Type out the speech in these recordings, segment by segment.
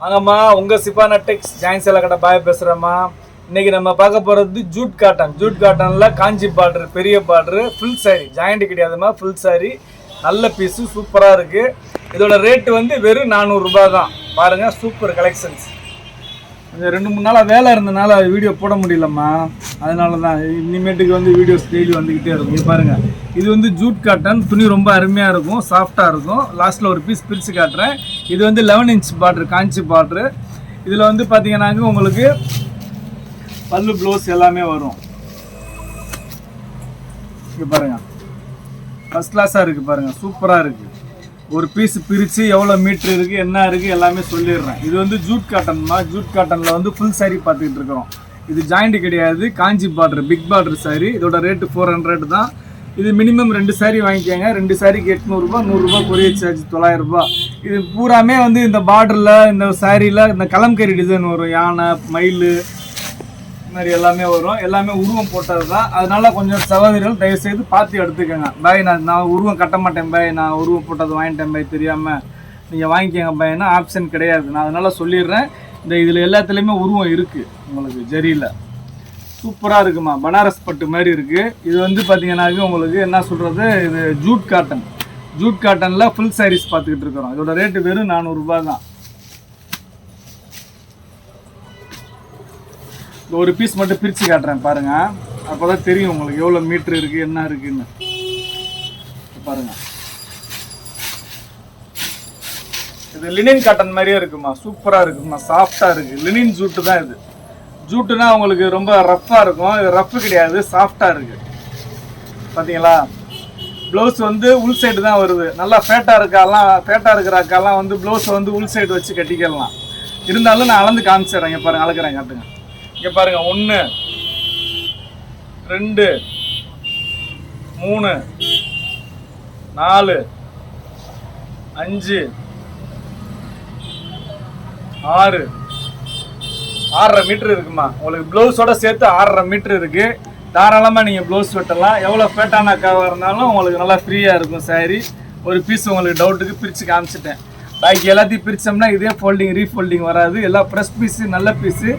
வாங்கம்மா உங்கள் சிப்பானா டெக்ஸ் ஜாயின் சேலை கடை பாய் பேசுகிறேம்மா இன்னைக்கு நம்ம பார்க்க போகிறது ஜூட் காட்டன் ஜூட் காட்டனில் காஞ்சி பார்டர் பெரிய பார்டர் ஃபுல் சாரி ஜாயிண்ட் கிடையாதும்மா ஃபுல் சாரி நல்ல பீஸு சூப்பராக இருக்குது இதோட ரேட்டு வந்து வெறும் நானூறுரூபா தான். பாருங்கள் சூப்பர் கலெக்ஷன்ஸ் கொஞ்சம் ரெண்டு மூணு நாளாக வேலை இருந்தனால வீடியோ போட முடியலம்மா. அதனால தான் இனிமேட்டுக்கு வந்து வீடியோஸ் டெய்லி வந்துக்கிட்டே இருக்கும். இங்க பாருங்கள் இது வந்து ஜூட் காட்டன் துணி ரொம்ப அருமையாக இருக்கும். சாஃப்டாக இருக்கும். லாஸ்ட்டில் ஒரு பீஸ் பிரித்து காட்டுறேன். இது வந்து லெவன் இன்ச் பாட்ரு காஞ்சி பாட்ரு இதில் வந்து பார்த்தீங்கன்னாக்க உங்களுக்கு பல்லு ப்ளவுஸ் எல்லாமே வரும். இங்கே பாருங்கள் ஃபஸ்ட் கிளாஸாக இருக்குது பாருங்கள் சூப்பராக இருக்குது ஒரு பீஸ் பிரித்து எவ்வளோ மீட்ரு இருக்குது என்ன இருக்குது எல்லாமே சொல்லிடுறேன். இது வந்து ஜூட் காட்டன்மா ஜூட் காட்டனில் வந்து ஃபுல் சாரி பார்த்துக்கிட்டு இருக்கிறோம். இது ஜாயிண்ட் கிடையாது Kanchi border big border sari இதோட ரேட்டு ஃபோர் ஹண்ட்ரட் தான். இது மினிமம் ரெண்டு saree வாங்கிக்கோங்க. ரெண்டு சாரிக்கு எட்நூறுபா நூறுரூபா கொரியர் சார்ஜ் தொள்ளாயிரரூபா இது பூராமே வந்து இந்த பார்டரில் இந்த சாரியில் இந்த கலம்கரி டிசைன் வரும். யானை மயில் இது மாதிரி எல்லாமே வரும். எல்லாமே உருவம் போட்டது தான் அதனால கொஞ்சம் சகோதரிகள் தயவு செய்து பார்த்து எடுத்துக்கோங்க. பாய் நான் நான் உருவம் கட்ட மாட்டேன் பாய். நான் உருவம் போட்டது வாங்கிட்டேன் பாய். தெரியாமல் நீங்கள் வாங்கிக்கோங்க பாய்னா ஆப்ஷன் கிடையாது. நான் அதனால் சொல்லிடுறேன். இந்த இதில் எல்லாத்துலேயுமே உருவம் இருக்குது உங்களுக்கு ஜரியில். சூப்பராக இருக்குமா? பனாரஸ் பட்டு மாதிரி இருக்குது இது வந்து பார்த்தீங்கன்னாவே உங்களுக்கு என்ன சொல்கிறது இது ஜூட் காட்டன். ஜூட் காட்டனில் ஃபுல் சாரீஸ் பார்த்துக்கிட்டு இருக்கிறோம். இதோட ரேட்டு வெறும் நானூறுரூபா தான் ஒரு பீஸ் மட்டும் பிரித்து காட்டுறேன் பாருங்க. அப்போ தான் தெரியும் உங்களுக்கு எவ்வளோ மீட்ரு இருக்குது என்ன இருக்குன்னு. பாருங்க. இது லினின் காட்டன் மாதிரியே இருக்குமா? சூப்பராக இருக்குமா? சாஃப்டாக இருக்குது லினின் ஜூட்டு தான் இது. ஜூட்டுனா உங்களுக்கு ரொம்ப ரஃப்பாக இருக்கும். இது ரஃப் கிடையாது சாஃப்டாக இருக்குது பார்த்தீங்களா ப்ளவுஸ் வந்து உள் சைடு தான் வருது. நல்லா ஃபேட்டாக இருக்காலாம் ஃபேட்டாக இருக்கிற அக்காலாம் வந்து ப்ளவுஸை வந்து உள் சைடு வச்சு கட்டிக்கலாம். இருந்தாலும் நான் அளந்து காமிச்சிடுறேன் இங்கே பாருங்க அளக்குறேன் காட்டுங்க. இங்கே பாருங்க ஒன்று ரெண்டு மூணு நாலு அஞ்சு ஆறு. ஆறரை மீட்ரு இருக்குமா? உங்களுக்கு ப்ளவுஸோட சேர்த்து ஆறரை மீட்ரு இருக்கு. தாராளமாக நீங்கள் ப்ளவுஸ் வெட்டலாம். எவ்வளோ ஃபேட்டான கவர் இருந்தாலும் உங்களுக்கு நல்லா ஃப்ரீயாக இருக்கும் saree. ஒரு பீஸ் உங்களுக்கு டவுட்டுக்கு பிரித்து காமிச்சிட்டேன். பாக்கி எல்லாத்தையும் பிரித்தோம்னா இதே ஃபோல்டிங் ரீஃபோல்டிங் வராது. எல்லாம் ஃப்ரெஷ் பீஸு நல்ல பீஸு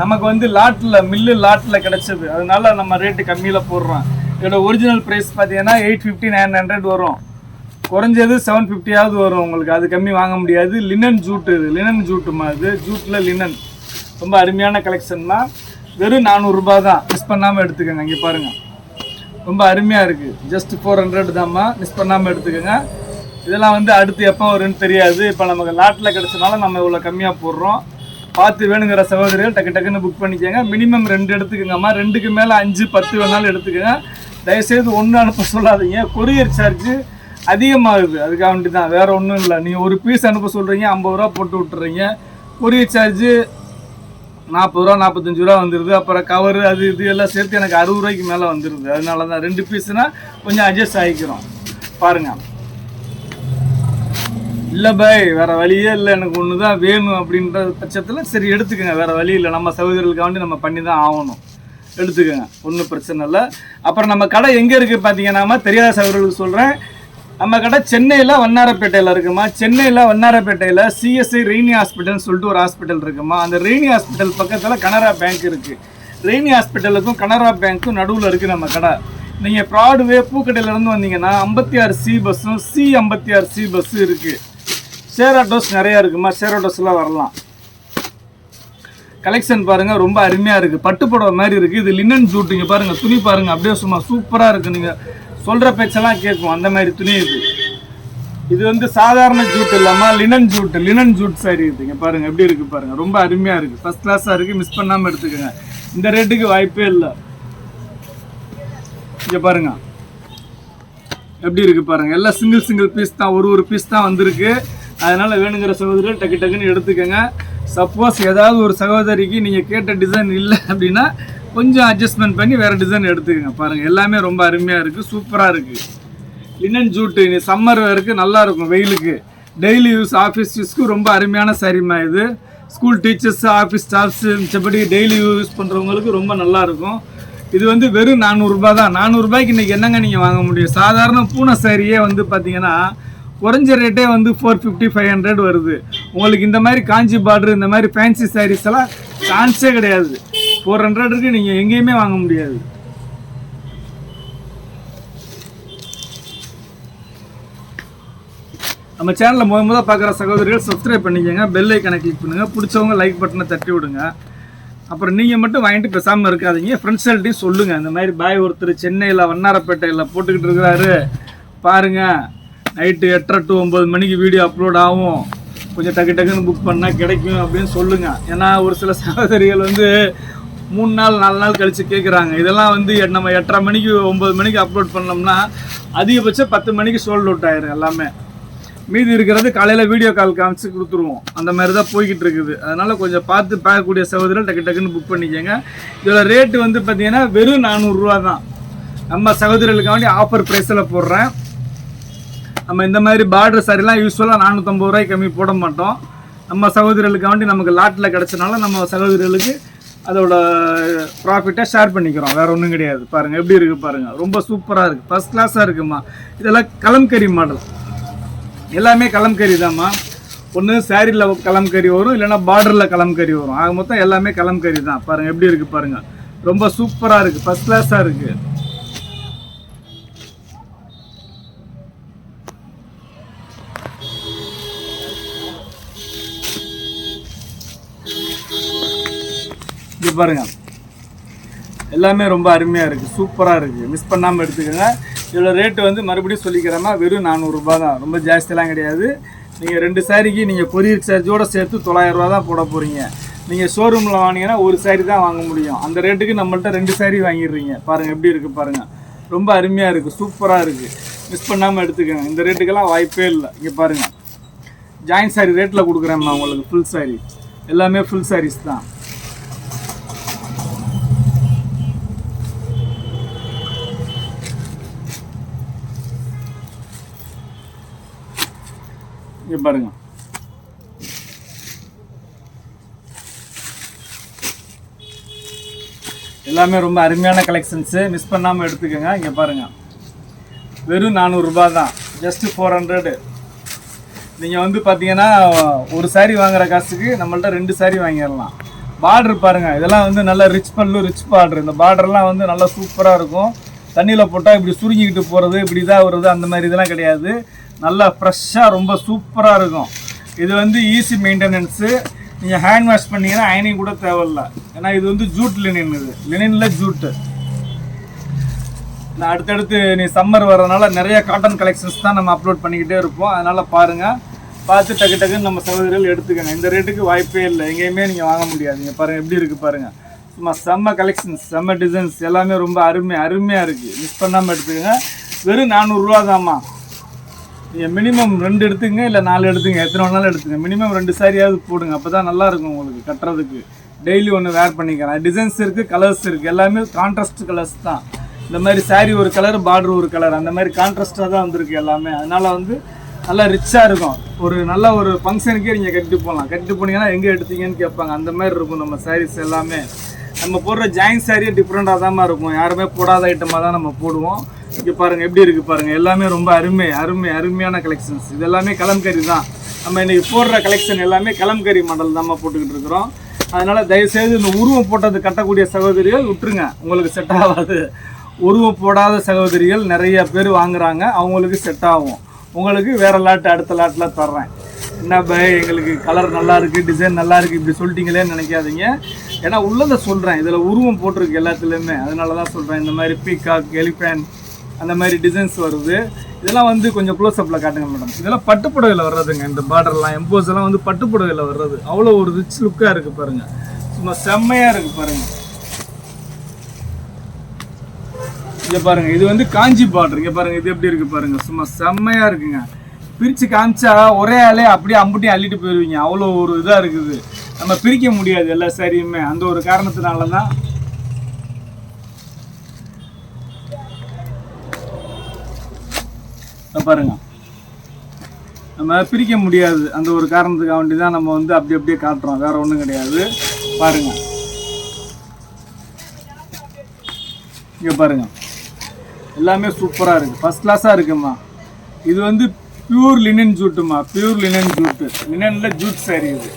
நமக்கு வந்து லாட்டில் மில்லு லாட்டில் கிடச்சது. அதனால நம்ம ரேட்டு கம்மியில் போடுறோம். இதோட ஒரிஜினல் ப்ரைஸ் பார்த்தீங்கன்னா எயிட் ஃபிஃப்டி நைன் ஹண்ட்ரட் வரும். குறைஞ்சது செவன் ஃபிஃப்டியாவது வரும் உங்களுக்கு. அது கம்மி வாங்க முடியாது. லினன் ஜூட்டு இது. லினன் ஜூட்டுமா இது? ஜூட்டில் லினன் ரொம்ப அருமையான கலெக்ஷன்மா வெறும் நானூறுரூபா தான். மிஸ் பண்ணாமல் எடுத்துக்கோங்க. இங்கே பாருங்கள் ரொம்ப அருமையாக இருக்குது ஜஸ்ட் ஃபோர் ஹண்ட்ரட் தான்மா மிஸ் பண்ணாமல் எடுத்துக்கோங்க. இதெல்லாம் வந்து அடுத்து எப்போ வரும்னு தெரியாது. இப்போ நமக்கு லாட்டில் கிடச்சனால நம்ம இவ்வளோ கம்மியாக போடுறோம். பார்த்து வேணுங்கிற சகோதரிகள் டக்கு டக்குன்னு புக் பண்ணிக்கோங்க. மினிமம் ரெண்டு எடுத்துக்கோங்கம்மா. ரெண்டுக்கு மேலே அஞ்சு பத்து வேணாலும் எடுத்துக்கோங்க. தயவுசெய்து ஒன்று அனுப்ப சொல்லாதீங்க. கொரியர் சார்ஜு அதிகமாகுது. அதுக்காக வேண்டி தான். வேறு ஒன்றும் இல்லை. நீங்கள் ஒரு பீஸ் அனுப்ப சொல்கிறீங்க ஐம்பது ரூபா போட்டு விட்டுறீங்க. கொரியர் சார்ஜு நாற்பது ரூபா நாற்பத்தஞ்சு ரூபா வந்துடுது அப்புறம் கவரு அது இது எல்லாம் சேர்த்து எனக்கு அறுபது ரூபாய்க்கு மேலே வந்துடுது அதனால தான் ரெண்டு பீஸ்னால் கொஞ்சம் அட்ஜஸ்ட் ஆகிக்கிறோம். பாருங்கள் இல்லை பாய் வேற வழியே இல்லை. எனக்கு ஒன்று தான் வேணும் அப்படின்ற பட்சத்தில் சரி எடுத்துக்கோங்க. வேற வழி இல்லை. நம்ம சகோதரர்களுக்காண்டி நம்ம பண்ணி தான் ஆகணும். எடுத்துக்கோங்க. ஒன்றும் பிரச்சனை இல்லை. அப்புறம் நம்ம கடை எங்கே இருக்குது பார்த்தீங்கன்னா தெரியாத சகோதரர்களுக்கு சொல்கிறேன் நம்ம கடை சென்னையில் வண்ணாரப்பேட்டையில் இருக்குமா? சென்னையில் வண்ணாரப்பேட்டையில் சிஎஸ்ஐ ரெய்னி ஹாஸ்பிட்டல்னு சொல்லிட்டு ஒரு ஹாஸ்பிட்டல் இருக்குமா? அந்த ரெய்னி ஹாஸ்பிட்டல் பக்கத்தில் கனரா பேங்க் இருக்குது ரெய்னி ஹாஸ்பிட்டலுக்கும் கனரா பேங்க்கும் நடுவில் இருக்குது நம்ம கடை. நீங்கள் ப்ராட்வே பூக்கடையிலேருந்து வந்தீங்கன்னா ஐம்பத்தி ஆறு சி பஸ்ஸும் சி ஐம்பத்தி ஆறு சி பஸ்ஸும் இருக்குது ஷேர் ஆட்டோஸ் நிறையா இருக்குமா ஷேர் ஆட்டோஸ்லாம் வரலாம். கலெக்ஷன் பாருங்க ரொம்ப அருமையாக இருக்குது பட்டு புடவை மாதிரி இருக்குது இது லினன் ஜூட் இங்க பாருங்கள் துணி பாருங்க. அப்படியே சும்மா சூப்பராக இருக்குது நீங்கள் சொல்கிற பேச்செல்லாம் கேட்கும். அந்த மாதிரி துணி இது. இது வந்து சாதாரண ஜூட் இல்லாமல் linen jute linen jute sari இருக்குதுங்க பாருங்கள் எப்படி இருக்குது பாருங்கள் ரொம்ப அருமையாக இருக்குது ஃபஸ்ட் கிளாஸாக இருக்குது மிஸ் பண்ணாமல் எடுத்துக்கோங்க. இந்த ரேட்டுக்கு வாய்ப்பே இல்லை. இங்கே பாருங்க. எப்படி இருக்குது பாருங்கள் எல்லாம் சிங்கிள் சிங்கிள் பீஸ் தான். ஒரு ஒரு பீஸ் தான் வந்திருக்கு. அதனால வேணுங்கிற சகோதரர்கள் டக்கு டக்குன்னு எடுத்துக்கோங்க. சப்போஸ் ஏதாவது ஒரு சகோதரிக்கு நீங்கள் கேட்ட டிசைன் இல்லை அப்படின்னா கொஞ்சம் அட்ஜஸ்ட்மெண்ட் பண்ணி வேறு டிசைன் எடுத்துக்கோங்க. பாருங்கள் எல்லாமே ரொம்ப அருமையாக இருக்குது சூப்பராக இருக்குது லினன் ஜூட்டு இனி சம்மர் வேருக்கு நல்லா இருக்கும் வெயிலுக்கு. டெய்லி யூஸ் ஆஃபீஸ் யூஸ்க்கு ரொம்ப அருமையான சரிமா இது. ஸ்கூல் டீச்சர்ஸ் ஆஃபீஸ் ஸ்டாஃப்ஸு மிச்சப்படி டெய்லி யூஸ் பண்ணுறவங்களுக்கு ரொம்ப நல்லா இருக்கும். இது வந்து வெறும் நானூறுரூபா தான். நானூறுரூபாய்க்கு இன்றைக்கி என்னங்க நீங்கள் வாங்க முடியும்? சாதாரண பூனை சாரியே வந்து பார்த்தீங்கன்னா குறைஞ்ச ரேட்டே வந்து ஃபோர் ஃபிஃப்டி ஃபைவ் ஹண்ட்ரட் வருது. உங்களுக்கு இந்த மாதிரி காஞ்சி பார்டர் இந்த மாதிரி ஃபேன்சி சாரீஸ் எல்லாம் சான்ஸே கிடையாது. ஃபோர் ஹண்ட்ரடுக்கு நீங்கள் எங்கேயுமே வாங்க முடியாது. நம்ம சேனலில் முத முத பார்க்குற சகோதரிகள் சப்ஸ்கிரைப் பண்ணிக்கோங்க பெல் ஐக்கனை கிளிக் பண்ணுங்கள் பிடிச்சவங்க லைக் பட்டனை தட்டி விடுங்க. அப்புறம் நீங்கள் மட்டும் வாங்கிட்டு பேசாமல் இருக்காதீங்க. ஃப்ரெண்ட்ஸ்கள்ட்டையும் சொல்லுங்கள் இந்த மாதிரி பாய் ஒருத்தர் சென்னையில் வண்ணாரப்பேட்டையில் போட்டுக்கிட்டு இருக்கிறாரு. பாருங்கள் நைட்டு எட்டரை டு ஒம்பது மணிக்கு வீடியோ அப்லோட் ஆகும். கொஞ்சம் டக்கு டக்குன்னு புக் பண்ணால் கிடைக்கும் அப்படின்னு சொல்லுங்கள் ஏன்னா ஒரு சில சகோதரிகள் வந்து மூணு நாள் நாலு நாள் கழித்து கேட்குறாங்க இதெல்லாம் வந்து எட்- நம்ம எட்டரை மணிக்கு ஒம்பது மணிக்கு அப்லோட் பண்ணோம்னா அதிகபட்சம் பத்து மணிக்கு சோல்ட் அவுட் ஆயிரும் எல்லாமே. மீதி இருக்கிறது காலையில் வீடியோ கால் காமிச்சு கொடுத்துருவோம். அந்த மாதிரி தான் போய்கிட்டு இருக்குது. அதனால் கொஞ்சம் பார்த்து பார்க்கக்கூடிய சகோதரர்கள் டக்கு டக்குன்னு புக் பண்ணிக்கோங்க. இதோட ரேட்டு வந்து பார்த்தீங்கன்னா வெறும் நானூறுரூவா தான் நம்ம சகோதரர்களுக்காண்டி ஆஃபர் ப்ரைஸில் போடுறேன். நம்ம இந்த மாதிரி பார்டர் சாரிலாம் யூஸ்வலாக நானூற்றம்பது ரூபாய்க்கு கம்மி போட மாட்டோம். நம்ம சகோதரர்களுக்காண்டி நமக்கு லாட்டில் கிடச்சனால நம்ம சகோதரர்களுக்கு அதோட ப்ராஃபிட்டை ஷேர் பண்ணிக்கிறோம். வேறு ஒன்றும் கிடையாது. பாருங்கள் எப்படி இருக்குது பாருங்கள் ரொம்ப சூப்பராக இருக்குது ஃபஸ்ட் கிளாஸாக இருக்குமா? இதெல்லாம் கலம்கரி மாடல் எல்லாமே கலம்கரி தாம்மா ஒன்று சேரீயில் கலம்கரி வரும் இல்லைன்னா பார்டரில் கலம்கரி வரும். ஆக மொத்தம் எல்லாமே கலம்கரி தான். பாருங்கள் எப்படி இருக்குது பாருங்கள் ரொம்ப சூப்பராக இருக்குது ஃபஸ்ட் கிளாஸாக இருக்குது பாருங்கள் பாருங்க. எல்லாமே ரொம்ப அருமையாக இருக்குது சூப்பராக இருக்குது மிஸ் பண்ணாமல் எடுத்துக்கோங்க. இதோட ரேட்டு வந்து மறுபடியும் சொல்லிக்கிறேன்னா வெறும் நானூறுரூபா தான். ரொம்ப ஜாஸ்தியெலாம் கிடையாது. நீங்கள் ரெண்டு சாரிக்கு நீங்கள் கொரியர் சார்ஜோடு சேர்த்து தொள்ளாயிரரூவா தான் போட போகிறீங்க நீங்கள் ஷோரூமில் வாங்கினீங்கன்னா ஒரு சாரி தான் வாங்க முடியும். அந்த ரேட்டுக்கு நம்மள்ட்ட ரெண்டு சாரி வாங்கிடுறீங்க. பாருங்கள் எப்படி இருக்குது பாருங்கள் ரொம்ப அருமையாக இருக்குது சூப்பராக இருக்குது மிஸ் பண்ணாமல் எடுத்துக்கோங்க. இந்த ரேட்டுக்கெல்லாம் வாய்ப்பே இல்லை. இங்கே பாருங்கள் ஜாயின் சாரி ரேட்டில் கொடுக்குறேம்மா உங்களுக்கு. ஃபுல் சாரி எல்லாமே ஃபுல் சாரீஸ் தான். இங்கே பாருங்க. எல்லாமே ரொம்ப அருமையான கலெக்ஷன்ஸு மிஸ் பண்ணாமல் எடுத்துக்கோங்க. இங்கே பாருங்க. வெறும் நானூறுரூபா தான். ஜஸ்ட்டு ஃபோர் ஹண்ட்ரடு நீங்கள் வந்து பார்த்தீங்கன்னா ஒரு சாரீ வாங்குற காசுக்கு நம்மள்ட்ட ரெண்டு சாரீ வாங்கிடலாம். பார்டர் பாருங்கள் இதெல்லாம் வந்து நல்ல ரிச் பல்லு ரிச் பார்டர் இந்த பார்டர்லாம் வந்து நல்லா சூப்பராக இருக்கும். தண்ணியில் போட்டால் இப்படி சுருங்கிக்கிட்டு போகிறது இப்படி இதாக வருது அந்த மாதிரி இதெல்லாம் கிடையாது. நல்லா ஃப்ரெஷ்ஷாக ரொம்ப சூப்பராக இருக்கும். இது வந்து ஈஸி மெயின்டெனன்ஸு நீங்கள் ஹேண்ட் வாஷ் பண்ணீங்கன்னா அயனிங் கூட தேவையில்ல. ஏன்னா இது வந்து ஜூட் லினின் இது. லினினில் ஜூட்டு நான் அடுத்தடுத்து நீ சம்மர் வர்றதுனால நிறைய காட்டன் கலெக்ஷன்ஸ் தான் நம்ம அப்லோட் பண்ணிக்கிட்டே இருப்போம். அதனால் பாருங்கள் பார்த்து டக்கு டக்குன்னு நம்ம சகோதரிகள் எடுத்துக்கோங்க. இந்த ரேட்டுக்கு வாய்ப்பே இல்லை. எங்கேயுமே நீங்கள் வாங்க முடியாது. நீங்கள் பாருங்கள் எப்படி இருக்குது பாருங்கள் சும்மா செம்ம கலெக்ஷன்ஸ் செம்ம டிசைன்ஸ் எல்லாமே ரொம்ப அருமை அருமையாக இருக்குது மிஸ் பண்ணாமல் எடுத்துக்கோங்க. வெறும் நானூறுரூவா தாம்மா நீங்கள் மினிமம் ரெண்டு எடுத்துங்க இல்லை நாலு எடுத்துங்க எத்தனை வேணாலும் எடுத்துங்க. மினிமம் ரெண்டு சாரியாவது போடுங்க அப்போ தான் நல்லா இருக்கும் உங்களுக்கு கட்டுறதுக்கு. டெய்லி ஒன்று வேர் பண்ணிக்கலாம். டிசைன்ஸ் இருக்குது கலர்ஸ் இருக்குது எல்லாமே கான்ட்ராஸ்ட் கலர்ஸ் தான். இந்த மாதிரி saree ஒரு கலர் பார்டர் ஒரு கலர் அந்த மாதிரி கான்ட்ராஸ்டாக தான் வந்திருக்கு எல்லாமே. அதனால் வந்து நல்லா ரிச்சாக இருக்கும். ஒரு நல்ல ஒரு ஃபங்க்ஷனுக்கே நீங்கள் கட்டிட்டு போகலாம் கட்டிட்டு போனீங்கன்னா எங்கே எடுத்தீங்கன்னு கேட்பாங்க. அந்த மாதிரி இருக்கும் நம்ம சாரீஸ் எல்லாமே. நம்ம போடுற ஜாயின் சாரியே டிஃப்ரெண்ட்டாக தான் இருக்கும். யாருமே போடாத ஐட்டமாக தான் நம்ம போடுவோம். இங்கே பாருங்கள் எப்படி இருக்குது பாருங்கள் எல்லாமே ரொம்ப அருமை அருமை அருமையான கலெக்ஷன்ஸ் இது எல்லாமே கலம்கரி தான். நம்ம இன்னைக்கு போடுற கலெக்ஷன் எல்லாமே கலம்கரி மாடல் தான் போட்டுக்கிட்டு இருக்கிறோம். அதனால தயவுசெய்து இந்த உருவம் போட்டது கட்டக்கூடிய சகோதரிகள் விட்டுருங்க. உங்களுக்கு செட் ஆகாது. உருவம் போடாத சகோதரிகள் நிறைய பேர் வாங்குறாங்க. அவங்களுக்கு செட் ஆகும். உங்களுக்கு வேற லாட்டு அடுத்த லாட்டில் தர்றேன். என்ன பை எங்களுக்கு கலர் நல்லா இருக்கு டிசைன் நல்லா இருக்கு இப்படி சொல்லிட்டீங்களேன்னு நினைக்காதீங்க. ஏன்னா உள்ளதை சொல்கிறேன் இதில் உருவம் போட்டிருக்கு எல்லாத்துலேயுமே. அதனால தான் சொல்கிறேன் இந்த மாதிரி பீகாக் எலிஃபேன் அந்த மாதிரி டிசைன்ஸ் வருது. இதெல்லாம் வந்து கொஞ்சம் க்ளோஸ்அப்பில் காட்டுங்க மேடம் இதெல்லாம் பட்டுப்புடவையில் வர்றதுங்க இந்த பார்டர்லாம் எம்போஸ் எல்லாம் வந்து பட்டுப்புடவையில் வர்றது. அவ்வளோ ஒரு ரிச் லுக்காக இருக்குது பாருங்கள் சும்மா செம்மையாக இருக்குது பாருங்கள் இங்கே பாருங்க இது வந்து காஞ்சி பார்டர் இங்கே பாருங்க இது எப்படி இருக்குது பாருங்கள் சும்மா செம்மையாக இருக்குங்க. பிரிச்சு காமிச்சா ஒரே ஆளே அப்படியே அம்புட்டி அள்ளிட்டு போயிடுவீங்க அவ்வளோ ஒரு இதாக இருக்குது. நம்ம பிரிக்க முடியாது எல்லா சாரியுமே அந்த ஒரு காரணத்தினால தான் பாருங்க. நம்ம பிரிக்க முடியாது. அந்த ஒரு காரணத்துக்காக வேண்டி தான் நம்ம வந்து அப்படி அப்படியே காட்டுறோம். வேற ஒன்றும் கிடையாது. பாருங்க. இங்கே பாருங்க. எல்லாமே சூப்பராக இருக்குது ஃபஸ்ட் கிளாஸாக இருக்குமா? இது வந்து பியூர் லினன் ஜூட்டுமா பியூர் லினன் ஜூட்டு லினனில் ஜூட் saree இது.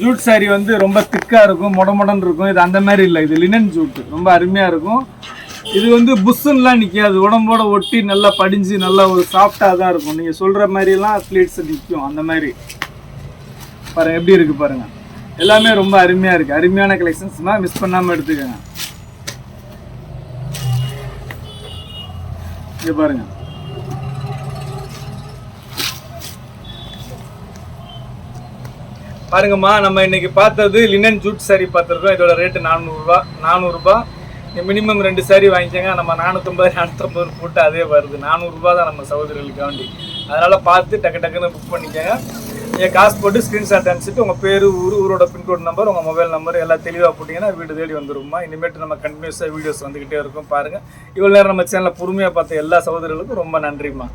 ஜூட் saree வந்து ரொம்ப திக்காக இருக்கும். முடமுடன் இருக்கும். இது அந்த மாதிரி இல்லை. இது லினன் ஜூட்டு ரொம்ப அருமையாக இருக்கும். இது வந்து புஷ்ஷுன்னெலாம் நிற்காது உடம்போட ஒட்டி நல்லா படிஞ்சு நல்லா ஒரு சாஃப்டாக தான் இருக்கும். நீங்கள் சொல்கிற மாதிரிலாம் அத்லீட்ஸ் நிற்கும் அந்த மாதிரி. பாருங்க எப்படி இருக்கு பாருங்க. எல்லாமே ரொம்ப அருமையாக இருக்குது அருமையான கலெக்ஷன்ஸ்லாம் மிஸ் பண்ணாமல் எடுத்துக்கோங்க. இங்கே பாருங்க. பாருங்கம்மா நம்ம இன்னைக்கு பார்த்தது லினன் ஜூட் சாரி பார்த்துருக்கோம் இதோட ரேட்டு நானூறுரூவா நானூறுரூபா மினிமம் ரெண்டு சாரி வாங்கிக்கோங்க. நம்ம நானூற்றம்பது நானூற்றம்பது போட்டு அதே வருது. நானூறுரூபா தான் நம்ம சகோதரிகளுக்கு வேண்டி. அதனால் பார்த்து டக்கு டக்குன்னு புக் பண்ணிக்கோங்க. நீங்கள் காசு போட்டு ஸ்க்ரீன்ஷாட் அனுப்பிச்சிட்டு உங்கள் பேர் ஊர் ஊரோட பின்கோட் நம்பர் உங்கள் மொபைல் நம்பர் எல்லாம் தெளிவாக போட்டிங்கன்னா வீடு தேடி வந்துருமா இனிமேட்டு நம்ம கண்டினியூஸாக வீடியோஸ் வந்துக்கிட்டே இருக்கும் பாருங்கள் இவ்வளோ நேரம் நம்ம சேனலில் பொறுமையாக பார்த்த எல்லா சகோதரிகளுக்கும் ரொம்ப நன்றிம்மா.